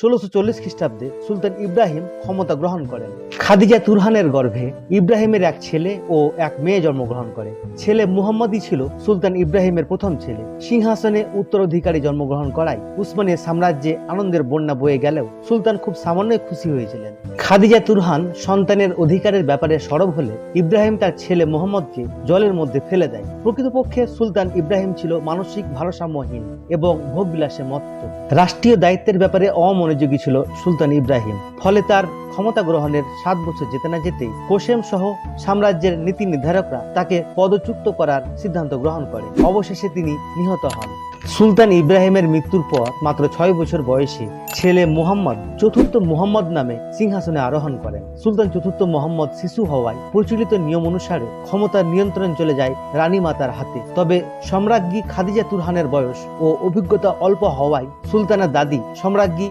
ষোলোশো চল্লিশ খ্রিস্টাব্দে সুলতান ইব্রাহিম ক্ষমতা গ্রহণ করেন। খাদিজা তুরহানের গর্ভে ইব্রাহিমের এক ছেলে ও এক মেয়ে জন্মগ্রহণ করে। ছেলে মুহাম্মদই ছিল সুলতান ইব্রাহিমের প্রথম ছেলে। সিংহাসনে উত্তরাধিকারী জন্মগ্রহণ করায় উসমানীয় সাম্রাজ্যে আনন্দের বন্যা বয়ে গেলেও সুলতান খুব সামান্যই খুশি হয়েছিলেন। খাদিজা তুরহান সন্তানের অধিকারের ব্যাপারে সরব হলে ইব্রাহিম তার ছেলে মোহাম্মদকে জলের মধ্যে ফেলে দেয়। প্রকৃতপক্ষে সুলতান ইব্রাহিম ছিল মানসিক ভারসাম্যহীন এবং ভোগবিলাসে মত্ত। রাষ্ট্রীয় দায়িত্বের ব্যাপারে অমনোযোগী ছিল সুলতান ইব্রাহিম। ফলে তার ক্ষমতা গ্রহণের সাত বছর যেতে না যেতেই কোশেম সহ সাম্রাজ্যের নীতি নির্ধারকরা তাকে পদচ্যুত করার সিদ্ধান্ত গ্রহণ করে। অবশেষে তিনি নিহত হন। সুলতান ইব্রাহিমের মৃত্যুর পর মাত্র ছয় বছর বয়সে ছেলে মুহাম্মদ চতুর্থ মুহাম্মদ নামে সিংহাসনে আরোহণ করেন। সুলতান চতুর্থ মোহাম্মদ শিশু হওয়ায় প্রচলিত নিয়ম অনুসারে ক্ষমতার নিয়ন্ত্রণ চলে যায় রানী মাতার হাতে। তবে সম্রাজ্ঞী খাদিজা তুরহানের বয়স ও অভিজ্ঞতা অল্প হওয়ায় সুলতানের দাদি সম্রাজ্ঞী